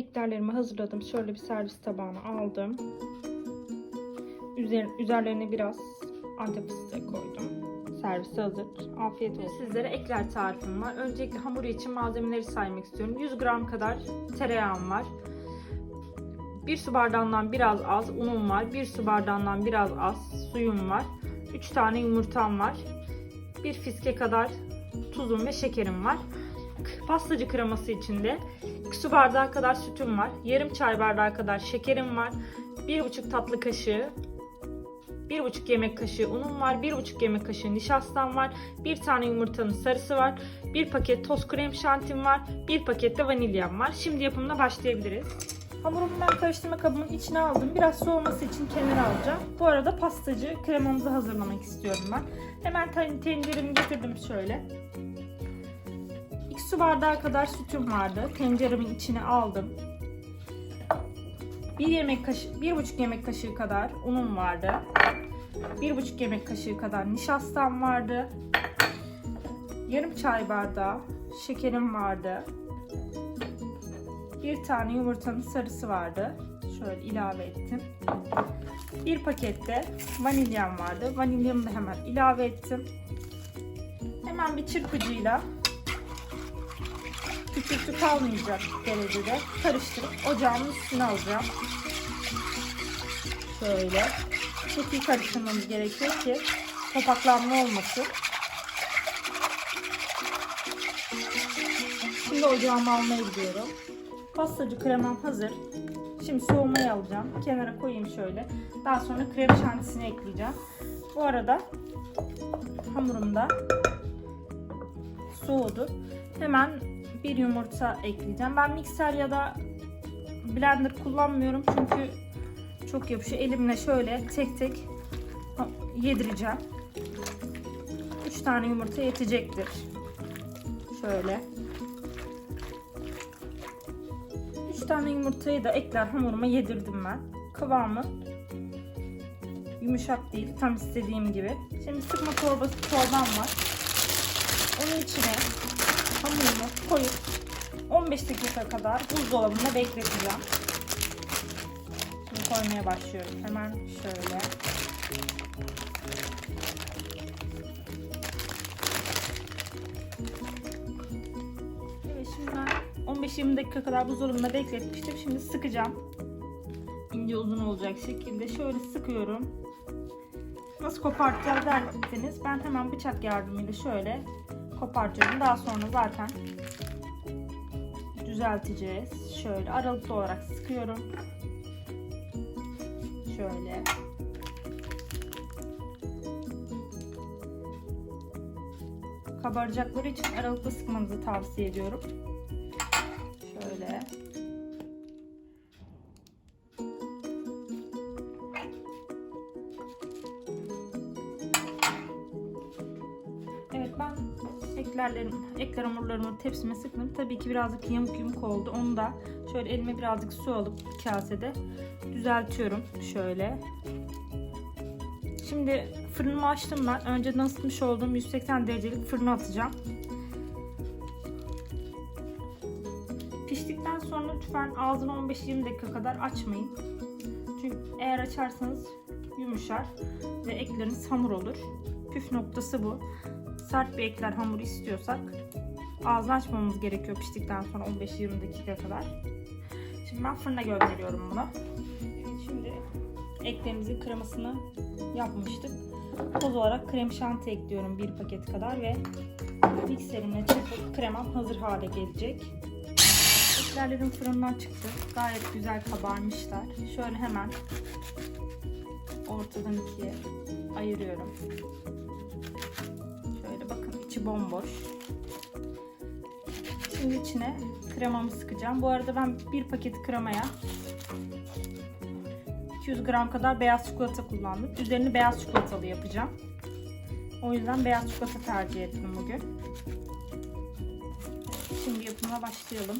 Eklerlerimi hazırladım. Şöyle bir servis tabağına aldım. Üzer, üzerlerine biraz antep fıstığı koydum. Servise hazır. Afiyet olsun. Sizlere ekler tarifim var. Öncelikle hamuru için malzemeleri saymak istiyorum. 100 gram kadar tereyağım var. 1 su bardağından biraz az unum var. 1 su bardağından biraz az suyum var. 3 tane yumurtam var. 1 fiske kadar tuzum ve şekerim var. Pastacı kreması için de 2 su bardağı kadar sütüm var. Yarım çay bardağı kadar şekerim var. 1,5 tatlı kaşığı 1,5 yemek kaşığı unum var. 1,5 yemek kaşığı nişastam var. 1 tane yumurtanın sarısı var. 1 paket toz krem şantim var. 1 paket de vanilyam var. Şimdi yapımına başlayabiliriz. Hamurumu ben karıştırma kabımın içine aldım. Biraz soğuması için kenara alacağım. Bu arada pastacı kremamızı hazırlamak istiyorum ben. Hemen ten- tenceremi getirdim şöyle. 2 su bardağı kadar sütüm vardı. Tenceremin içine aldım. 1 yemek kaşığı, 1,5 yemek kaşığı kadar unum vardı. 1,5 yemek kaşığı kadar nişastam vardı. Yarım çay bardağı şekerim vardı. Bir tane yumurtanın sarısı vardı. Şöyle ilave ettim. Bir pakette vanilyam vardı. Vanilyamı da hemen ilave ettim. Hemen bir çırpıcıyla küçültü kalmayacak derecede karıştırıp ocağımın üstüne alacağım. Şöyle. Çok iyi karıştırmamız gerekiyor ki topaklanma olmasın. Şimdi ocağıma almaya gidiyorum. Pastacı kremam hazır. Şimdi soğumaya alacağım. Kenara koyayım şöyle. Daha sonra krem şantisini ekleyeceğim. Bu arada hamurum da soğudu. Hemen bir yumurta ekleyeceğim. Ben mikser ya da blender kullanmıyorum çünkü çok yapışıyor. Elimle şöyle tek tek yedireceğim. 3 tane yumurta yetecektir. Şöyle. 3 tane yumurtayı da ekler hamuruma yedirdim ben. Kıvamı yumuşak değil. Tam istediğim gibi. Şimdi sıkma torbası torbam var. Onun içine hamurumu koyup 15 dakika kadar buzdolabında bekleteceğim. Şimdi koymaya başlıyorum. Hemen şöyle. Evet şimdi ben 15-20 dakika kadar buzdolabında bekletmiştim. Şimdi sıkacağım. İnce uzun olacak şekilde şöyle sıkıyorum. Nasıl kopartacağız derseniz ben hemen bıçak yardımıyla şöyle kopartıyorum. Daha sonra zaten düzelteceğiz. Şöyle aralıklı olarak sıkıyorum. Şöyle. Kabaracakları için aralıklı sıkmanızı tavsiye ediyorum. Şöyle. Eklerlerim, ekler hamurlarımı tepsime sıktım. Tabii ki birazcık yamuk yumuk oldu. Onu da şöyle elime birazcık su alıp kasede düzeltiyorum. Şöyle. Şimdi fırınımı açtım ben. Önceden ısıtmış olduğum 180 derecelik fırına atacağım. Piştikten sonra lütfen ağzını 15-20 dakika kadar açmayın. Çünkü eğer açarsanız yumuşar ve ekleriniz hamur olur. Püf noktası bu. Sert bir ekler hamuru istiyorsak ağzını açmamız gerekiyor piştikten sonra 15-20 dakika kadar. Şimdi ben fırına gönderiyorum bunu. Şimdi eklerimizin kremasını yapmıştık. Toz olarak krem şanti ekliyorum bir paket kadar ve mikserimle çırpıp kremam hazır hale gelecek. Eklerlerim fırından çıktı. Gayet güzel kabarmışlar. Şöyle hemen ortadan ikiye ayırıyorum. İçi bomboş. Şimdi içine kremamı sıkacağım. Bu arada ben bir paket kremaya 200 gram kadar beyaz çikolata kullandım. Üzerini beyaz çikolatalı yapacağım. O yüzden beyaz çikolata tercih ettim bugün. Şimdi yapımına başlayalım.